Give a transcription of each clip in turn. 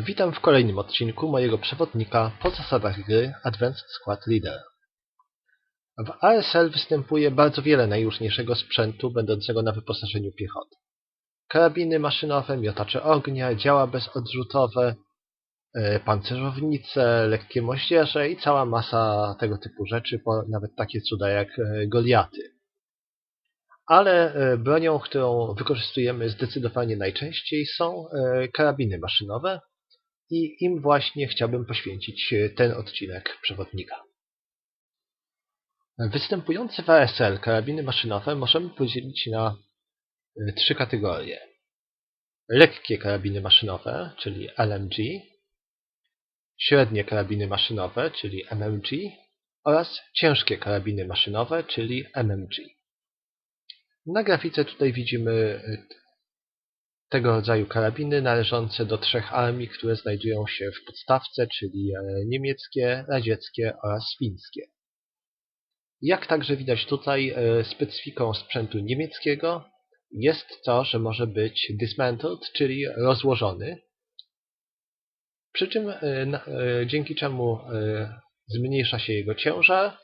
Witam w kolejnym odcinku mojego przewodnika po zasadach gry Advanced Squad Leader. W ASL występuje bardzo wiele najróżniejszego sprzętu będącego na wyposażeniu piechoty. Karabiny maszynowe, miotacze ognia, działa bezodrzutowe, e, pancerzownice, lekkie moździerze i cała masa tego typu rzeczy, nawet takie cuda jak e, Goliaty. Ale e, bronią, którą wykorzystujemy zdecydowanie najczęściej są karabiny maszynowe, i im właśnie chciałbym poświęcić e, ten odcinek przewodnika. Występujące w ASL karabiny maszynowe możemy podzielić na e, trzy kategorie. Lekkie karabiny maszynowe, czyli LMG, średnie karabiny maszynowe, czyli MMG oraz ciężkie karabiny maszynowe, czyli MMG. Na grafice tutaj widzimy e, tego rodzaju karabiny należące do trzech armii, które znajdują się w podstawce, czyli e, niemieckie, radzieckie oraz fińskie. Jak także widać tutaj, e, specyfiką sprzętu niemieckiego jest to, że może być dismantled, czyli rozłożony, przy czym e, dzięki czemu zmniejsza się jego ciężar,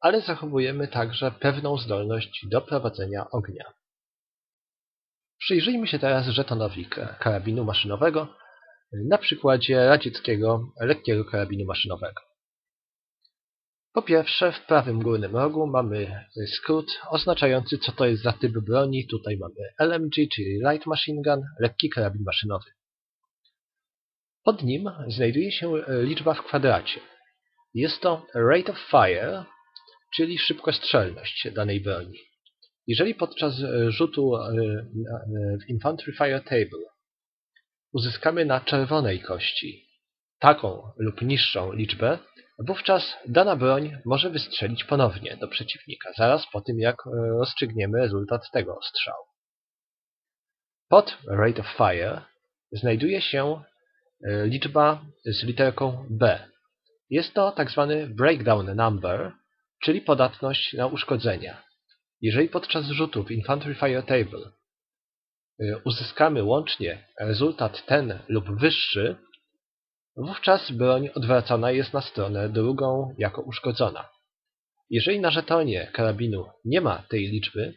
ale zachowujemy także pewną zdolność do prowadzenia ognia. Przyjrzyjmy się teraz żetonowi karabinu maszynowego na przykładzie radzieckiego lekkiego karabinu maszynowego. Po pierwsze, w prawym górnym rogu mamy skrót oznaczający, co to jest za typ broni. Tutaj mamy LMG, czyli Light Machine Gun, lekki karabin maszynowy. Pod nim znajduje się liczba w kwadracie. Jest to Rate of Fire, czyli szybkostrzelność danej broni. Jeżeli podczas e, rzutu e, e, w Infantry Fire Table uzyskamy na czerwonej kości taką lub niższą liczbę, wówczas dana broń może wystrzelić ponownie do przeciwnika, zaraz po tym jak rozstrzygniemy rezultat tego ostrzału. Pod Rate of Fire znajduje się liczba z literką B. Jest to tak zwany breakdown number, czyli podatność na uszkodzenia. Jeżeli podczas rzutu w Infantry Fire Table y, uzyskamy łącznie rezultat ten lub wyższy, wówczas broń odwracana jest na stronę drugą jako uszkodzona. Jeżeli na żetonie karabinu nie ma tej liczby,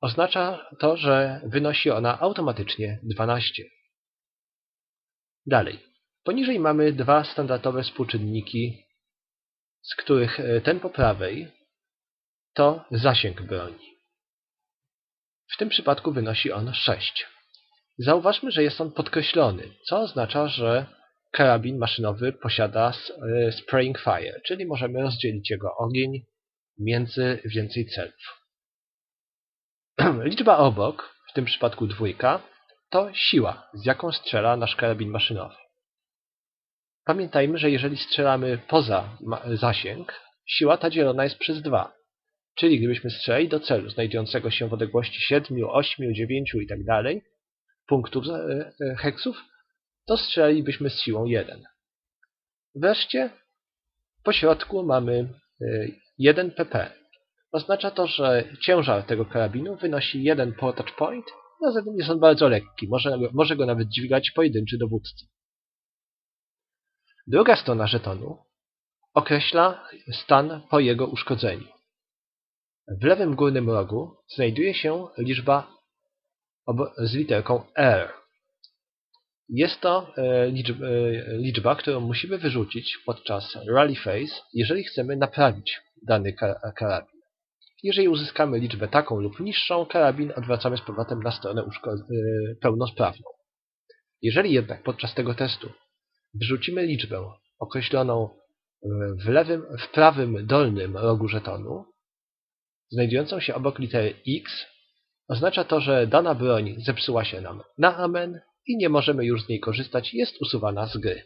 oznacza to, że wynosi ona automatycznie 12. Dalej. Poniżej mamy dwa standardowe współczynniki, z których y, ten po prawej to zasięg broni. W tym przypadku wynosi on 6. Zauważmy, że jest on podkreślony, co oznacza, że karabin maszynowy posiada e, spraying fire, czyli możemy rozdzielić jego ogień między więcej celów. Liczba obok, w tym przypadku dwójka, to siła, z jaką strzela nasz karabin maszynowy. Pamiętajmy, że jeżeli strzelamy poza zasięg, siła ta dzielona jest przez 2. Czyli gdybyśmy strzelali do celu znajdującego się w odległości 7, 8, 9 itd. punktów e, e, heksów, to strzelalibyśmy z siłą 1. Wreszcie po środku mamy 1 e, pp. Oznacza to, że ciężar tego karabinu wynosi 1 portage point, a zatem jest on bardzo lekki. Może, może go nawet dźwigać pojedynczy dowódca. Druga strona żetonu określa stan po jego uszkodzeniu. W lewym górnym rogu znajduje się liczba z literką R. Jest to e, liczba, e, liczba, którą musimy wyrzucić podczas rally phase, jeżeli chcemy naprawić dany karabin. Jeżeli uzyskamy liczbę taką lub niższą, karabin odwracamy z powrotem na stronę e, pełnosprawną. Jeżeli jednak podczas tego testu wrzucimy liczbę określoną w lewym, w prawym dolnym rogu żetonu, znajdującą się obok litery X oznacza to, że dana broń zepsuła się nam na amen i nie możemy już z niej korzystać, jest usuwana z gry.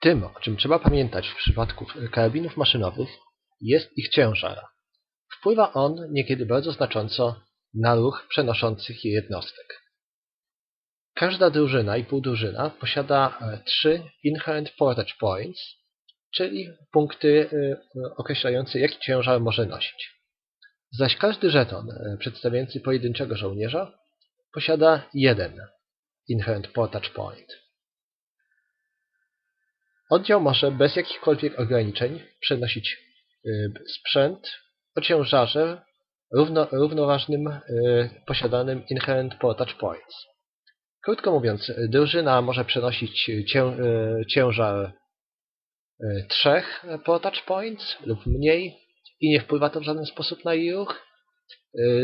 Tym, o czym trzeba pamiętać w przypadku karabinów maszynowych, jest ich ciężar. Wpływa on niekiedy bardzo znacząco na ruch przenoszących je jednostek. Każda drużyna i półdrużyna posiada e, trzy Inherent Portage Points, czyli punkty y, określające jaki ciężar może nosić. Zaś każdy żeton y, przedstawiający pojedynczego żołnierza posiada jeden Inherent Portage Point. Oddział może bez jakichkolwiek ograniczeń przenosić y, sprzęt o ciężarze równo, równoważnym posiadanym Inherent Portage Points. Krótko mówiąc, drużyna może przenosić cię, ciężar trzech Portage Points lub mniej i nie wpływa to w żaden sposób na jej ruch.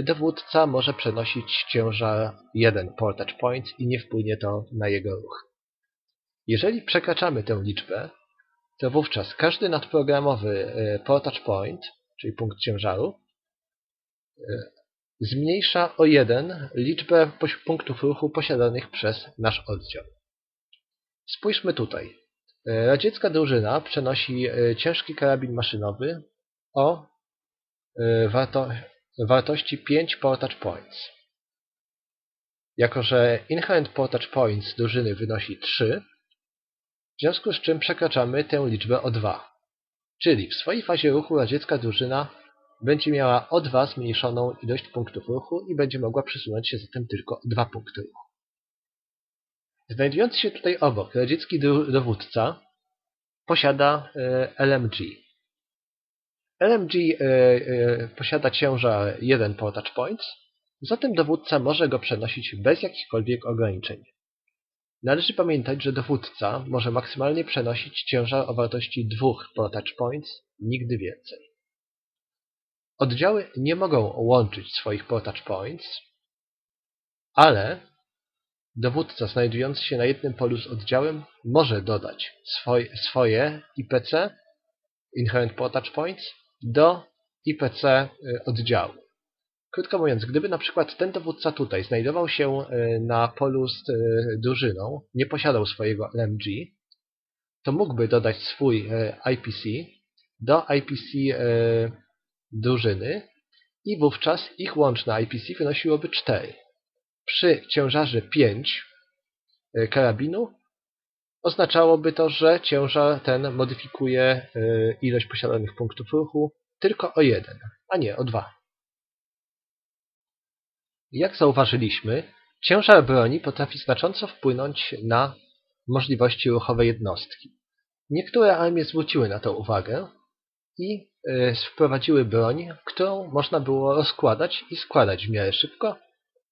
Dowódca może przenosić ciężar jeden Portage Points i nie wpłynie to na jego ruch. Jeżeli przekraczamy tę liczbę, to wówczas każdy nadprogramowy e, portage point, czyli punkt ciężaru, e, zmniejsza o jeden liczbę punktów ruchu posiadanych przez nasz oddział. Spójrzmy tutaj. E, radziecka drużyna przenosi ciężki karabin maszynowy o warto wartości 5 portage points. Jako, że inherent portage points drużyny wynosi 3, w związku z czym przekraczamy tę liczbę o 2. Czyli w swojej fazie ruchu radziecka drużyna będzie miała o 2 zmniejszoną ilość punktów ruchu i będzie mogła przesunąć się zatem tylko o 2 punkty ruchu. Znajdujący się tutaj obok radziecki dowódca posiada e, LMG. LMG e, e, posiada ciężar 1 portage points, zatem dowódca może go przenosić bez jakichkolwiek ograniczeń. Należy pamiętać, że dowódca może maksymalnie przenosić ciężar o wartości dwóch portage points, nigdy więcej. Oddziały nie mogą łączyć swoich portage points, ale dowódca znajdujący się na jednym polu z oddziałem może dodać swoje, swoje IPC, Inherent Portage Points, do IPC y, oddziału. Krótko mówiąc, gdyby na przykład ten dowódca tutaj znajdował się e, na polu z e, drużyną, nie posiadał swojego LMG, to mógłby dodać swój e, IPC do IPC drużyny i wówczas ich łączne IPC wynosiłoby 4. Przy ciężarze 5 karabinu oznaczałoby to, że ciężar ten modyfikuje ilość posiadanych punktów ruchu tylko o 1, a nie o 2. Jak zauważyliśmy, ciężar broni potrafi znacząco wpłynąć na możliwości ruchowe jednostki. Niektóre armie zwróciły na to uwagę i y, wprowadziły broń, którą można było rozkładać i składać w miarę szybko,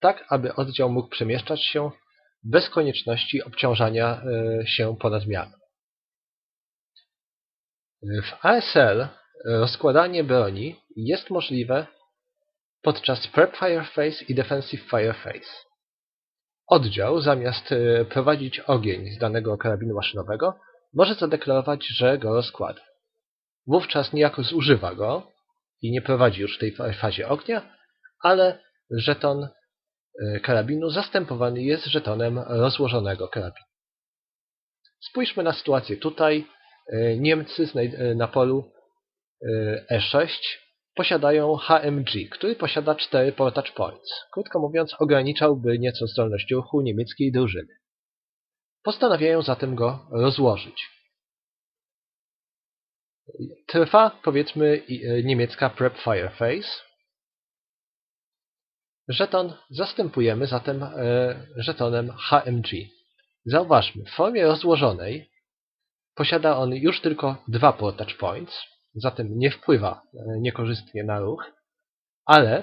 tak aby oddział mógł przemieszczać się bez konieczności obciążania y, się ponad miarę. W ASL rozkładanie broni jest możliwe podczas Prep Fire Phase i Defensive Fire Phase. Oddział, zamiast e, prowadzić ogień z danego karabinu maszynowego, może zadeklarować, że go rozkłada. Wówczas niejako zużywa go i nie prowadzi już w tej fazie ognia, ale żeton e, karabinu zastępowany jest żetonem rozłożonego karabinu. Spójrzmy na sytuację tutaj. E, Niemcy na polu E6 posiadają HMG, który posiada 4 portage points. Krótko mówiąc, ograniczałby nieco zdolność ruchu niemieckiej drużyny. Postanawiają zatem go rozłożyć. Trwa, powiedzmy, e, niemiecka prep fire phase. Żeton zastępujemy zatem e, żetonem HMG. Zauważmy, w formie rozłożonej posiada on już tylko dwa portage points, zatem nie wpływa e, niekorzystnie na ruch, ale,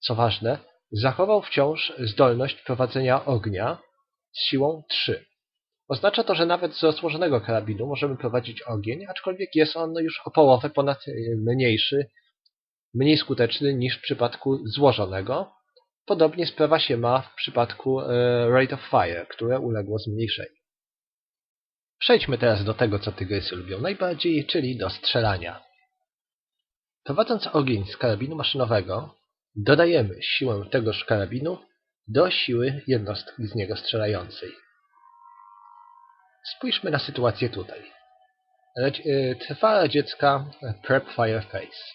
co ważne, zachował wciąż zdolność prowadzenia ognia z siłą 3. Oznacza to, że nawet z rozłożonego karabinu możemy prowadzić ogień, aczkolwiek jest on już o połowę ponad e, mniejszy, mniej skuteczny niż w przypadku złożonego. Podobnie sprawa się ma w przypadku e, Rate of Fire, które uległo zmniejszeniu. Przejdźmy teraz do tego, co tygrysy lubią najbardziej, czyli do strzelania. Prowadząc ogień z karabinu maszynowego, dodajemy siłę tegoż karabinu do siły jednostki z niego strzelającej. Spójrzmy na sytuację tutaj. E, trwa radziecka Prep Fire Phase.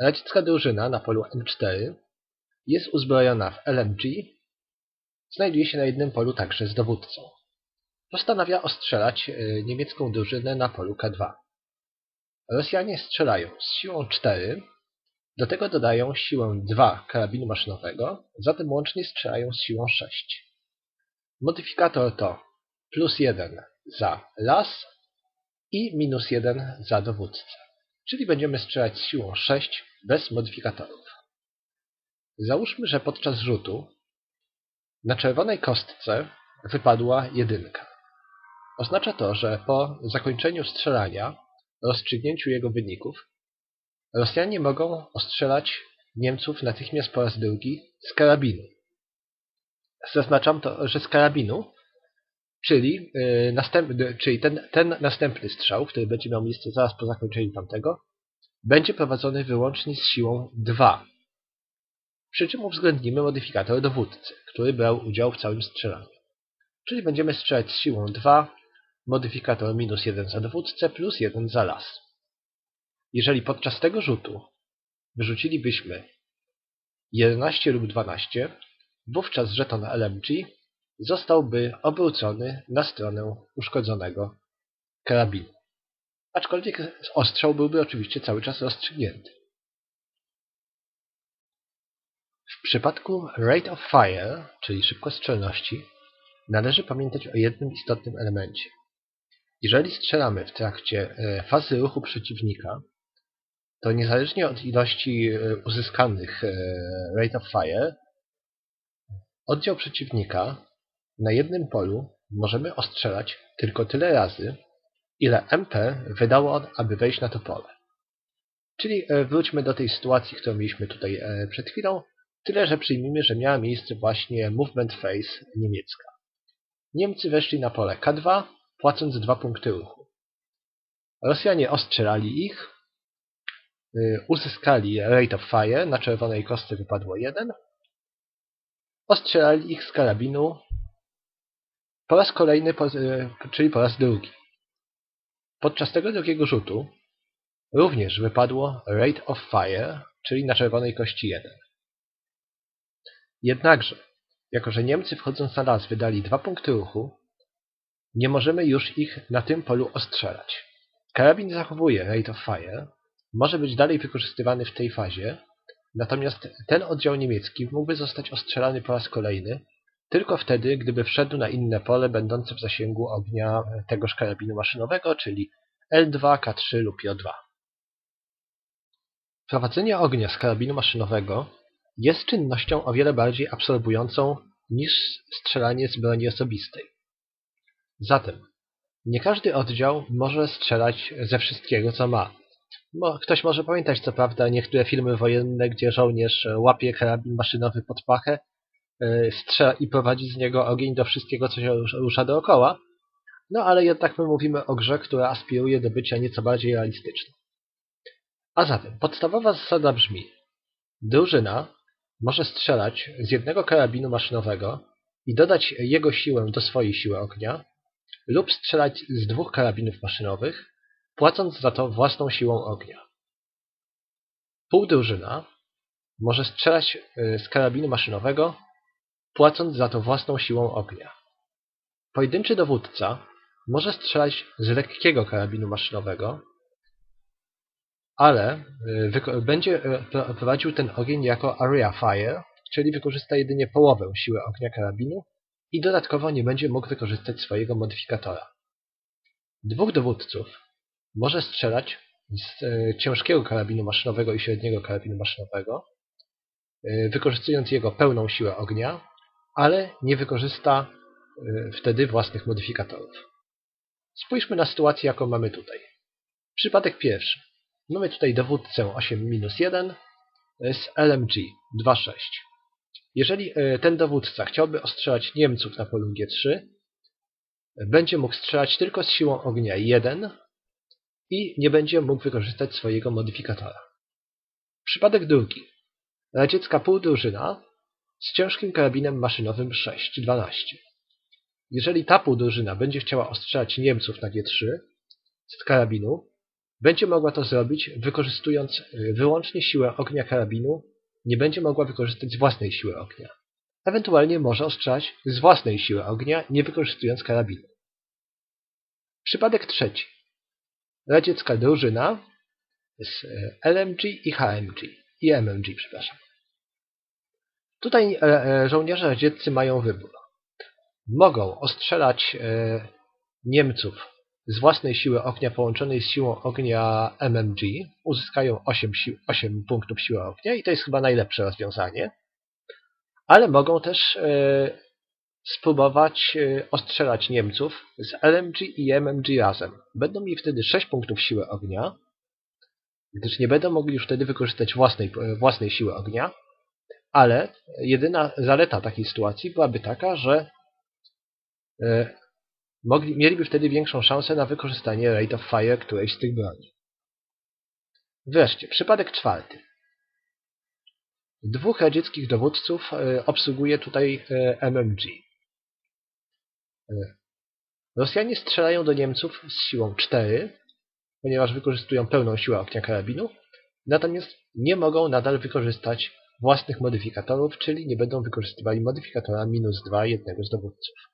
Radziecka drużyna na polu M4 jest uzbrojona w LMG, znajduje się na jednym polu także z dowódcą postanawia ostrzelać e, niemiecką drużynę na polu K2. Rosjanie strzelają z siłą 4, do tego dodają siłę 2 karabinu maszynowego, zatem łącznie strzelają z siłą 6. Modyfikator to plus 1 za las i minus 1 za dowódcę. Czyli będziemy strzelać z siłą 6 bez modyfikatorów. Załóżmy, że podczas rzutu na czerwonej kostce wypadła jedynka. Oznacza to, że po zakończeniu strzelania, rozstrzygnięciu jego wyników, Rosjanie mogą ostrzelać Niemców natychmiast po raz drugi z karabinu. Zaznaczam to, że z karabinu, czyli, yy, następ, czyli ten, ten następny strzał, który będzie miał miejsce zaraz po zakończeniu tamtego, będzie prowadzony wyłącznie z siłą 2. Przy czym uwzględnimy modyfikator dowódcy, który brał udział w całym strzelaniu. Czyli będziemy strzelać z siłą 2, modyfikator minus 1 za dowódcę plus 1 za las. Jeżeli podczas tego rzutu wyrzucilibyśmy 11 lub 12, wówczas żeton LMG zostałby obrócony na stronę uszkodzonego karabinu. Aczkolwiek ostrzał byłby oczywiście cały czas rozstrzygnięty. W przypadku rate of fire, czyli szybkostrzelności, należy pamiętać o jednym istotnym elemencie. Jeżeli strzelamy w trakcie e, fazy ruchu przeciwnika, to niezależnie od ilości e, uzyskanych e, rate of fire, oddział przeciwnika na jednym polu możemy ostrzelać tylko tyle razy, ile MP wydało on, aby wejść na to pole. Czyli wróćmy do tej sytuacji, którą mieliśmy tutaj przed chwilą, tyle że przyjmijmy, że miała miejsce właśnie movement phase niemiecka. Niemcy weszli na pole K2, płacąc dwa punkty ruchu. Rosjanie ostrzelali ich, y, uzyskali rate of fire, na czerwonej kostce wypadło 1, ostrzelali ich z karabinu po raz kolejny, y, czyli po raz drugi. Podczas tego drugiego rzutu również wypadło rate of fire, czyli na czerwonej kości 1. Jednakże, jako że Niemcy wchodząc na las wydali dwa punkty ruchu, nie możemy już ich na tym polu ostrzelać. Karabin zachowuje rate of fire, może być dalej wykorzystywany w tej fazie, natomiast ten oddział niemiecki mógłby zostać ostrzelany po raz kolejny tylko wtedy, gdyby wszedł na inne pole będące w zasięgu ognia tegoż karabinu maszynowego, czyli L2, K3 lub J2. Prowadzenie ognia z karabinu maszynowego jest czynnością o wiele bardziej absorbującą niż strzelanie z broni osobistej. Zatem, nie każdy oddział może strzelać ze wszystkiego, co ma. Ktoś może pamiętać, co prawda, niektóre filmy wojenne, gdzie żołnierz łapie karabin maszynowy pod pachę, e, strzela i prowadzi z niego ogień do wszystkiego, co się rusza dookoła. No ale jednak my mówimy o grze, która aspiruje do bycia nieco bardziej realistyczną. A zatem, podstawowa zasada brzmi Drużyna może strzelać z jednego karabinu maszynowego i dodać jego siłę do swojej siły ognia, lub strzelać z dwóch karabinów maszynowych, płacąc za to własną siłą ognia. Półdrużyna może strzelać y, z karabinu maszynowego, płacąc za to własną siłą ognia. Pojedynczy dowódca może strzelać z lekkiego karabinu maszynowego, ale y, będzie y, prowadził ten ogień jako area fire, czyli wykorzysta jedynie połowę siły ognia karabinu i dodatkowo nie będzie mógł wykorzystać swojego modyfikatora. Dwóch dowódców może strzelać z e, ciężkiego karabinu maszynowego i średniego karabinu maszynowego, wykorzystując jego pełną siłę ognia, ale nie wykorzysta wtedy własnych modyfikatorów. Spójrzmy na sytuację, jaką mamy tutaj. Przypadek pierwszy. Mamy tutaj dowódcę 8-1 z LMG 2.6. Jeżeli e, ten dowódca chciałby ostrzelać Niemców na polu G3, będzie mógł strzelać tylko z siłą ognia 1 i nie będzie mógł wykorzystać swojego modyfikatora. Przypadek drugi. Radziecka półdrużyna z ciężkim karabinem maszynowym 6-12. Jeżeli ta półdrużyna będzie chciała ostrzelać Niemców na G3 z karabinu, będzie mogła to zrobić wykorzystując e, wyłącznie siłę ognia karabinu nie będzie mogła wykorzystać własnej siły ognia. Ewentualnie może ostrzelać z własnej siły ognia, nie wykorzystując karabinu. Przypadek trzeci. Radziecka drużyna z e, LMG i HMG. I MMG, przepraszam. Tutaj e, e, żołnierze radzieccy mają wybór. mogą ostrzelać e, Niemców z własnej siły ognia połączonej z siłą ognia MMG. Uzyskają 8, sił, 8 punktów siły ognia i to jest chyba najlepsze rozwiązanie. Ale mogą też e, spróbować e, ostrzelać Niemców z LMG i MMG razem. Będą mieli wtedy 6 punktów siły ognia, gdyż nie będą mogli już wtedy wykorzystać własnej, własnej siły ognia, ale jedyna zaleta takiej sytuacji byłaby taka, że e, mogli, mieliby wtedy większą szansę na wykorzystanie rate of fire którejś z tych broni. Wreszcie, przypadek czwarty. Dwóch radzieckich dowódców e, obsługuje tutaj e, MMG. Rosjanie strzelają do Niemców z siłą 4, ponieważ wykorzystują pełną siłę ognia karabinu, natomiast nie mogą nadal wykorzystać własnych modyfikatorów, czyli nie będą wykorzystywali modyfikatora minus 2 jednego z dowódców.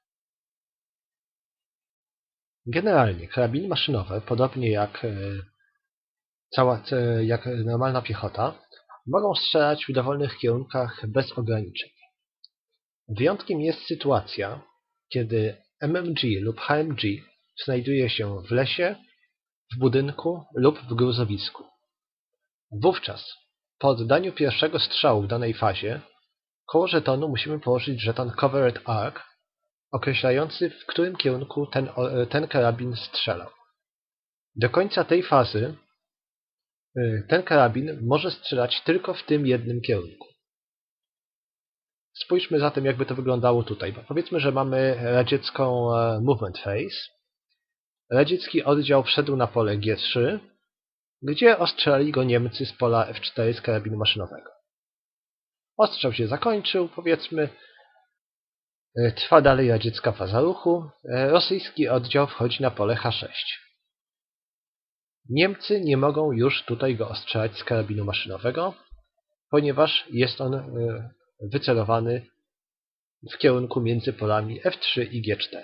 Generalnie karabiny maszynowe, podobnie jak, e, cała, e, jak normalna piechota, mogą strzelać w dowolnych kierunkach bez ograniczeń. Wyjątkiem jest sytuacja, kiedy MMG lub HMG znajduje się w lesie, w budynku lub w gruzowisku. Wówczas, po oddaniu pierwszego strzału w danej fazie, koło żetonu musimy położyć żeton Covered Arc, określający w którym kierunku ten, ten karabin strzelał. Do końca tej fazy y, ten karabin może strzelać tylko w tym jednym kierunku. Spójrzmy zatem, jakby to wyglądało tutaj. Powiedzmy, że mamy radziecką e, movement phase. Radziecki oddział wszedł na pole G3, gdzie ostrzelali go Niemcy z pola F4 z karabinu maszynowego. Ostrzał się zakończył, powiedzmy. E, trwa dalej radziecka faza ruchu. E, rosyjski oddział wchodzi na pole H6. Niemcy nie mogą już tutaj go ostrzelać z karabinu maszynowego, ponieważ jest on wycelowany w kierunku między polami F3 i G4.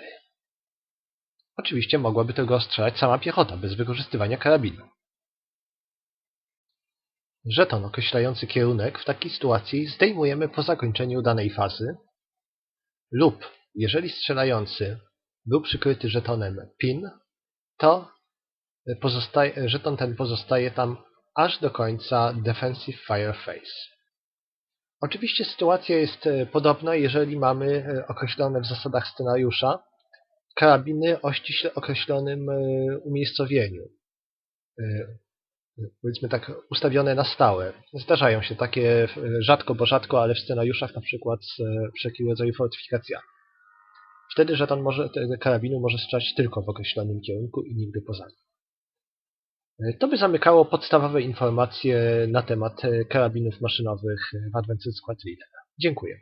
Oczywiście mogłaby tego ostrzelać sama piechota, bez wykorzystywania karabinu. Żeton określający kierunek w takiej sytuacji zdejmujemy po zakończeniu danej fazy lub, jeżeli strzelający był przykryty żetonem PIN, to pozostaje, żeton ten pozostaje tam aż do końca Defensive Fire Phase. Oczywiście sytuacja jest e, podobna, jeżeli mamy e, określone w zasadach scenariusza karabiny o ściśle określonym e, umiejscowieniu. Powiedzmy tak, ustawione na stałe. Zdarzają się takie rzadko, bo rzadko, ale w scenariuszach na przykład z wszelkiego rodzaju fortyfikacjami. Wtedy żeton może, karabinu może strzelać tylko w określonym kierunku i nigdy poza nim. To by zamykało podstawowe informacje na temat karabinów maszynowych w Advanced Squad Leader. Dziękuję.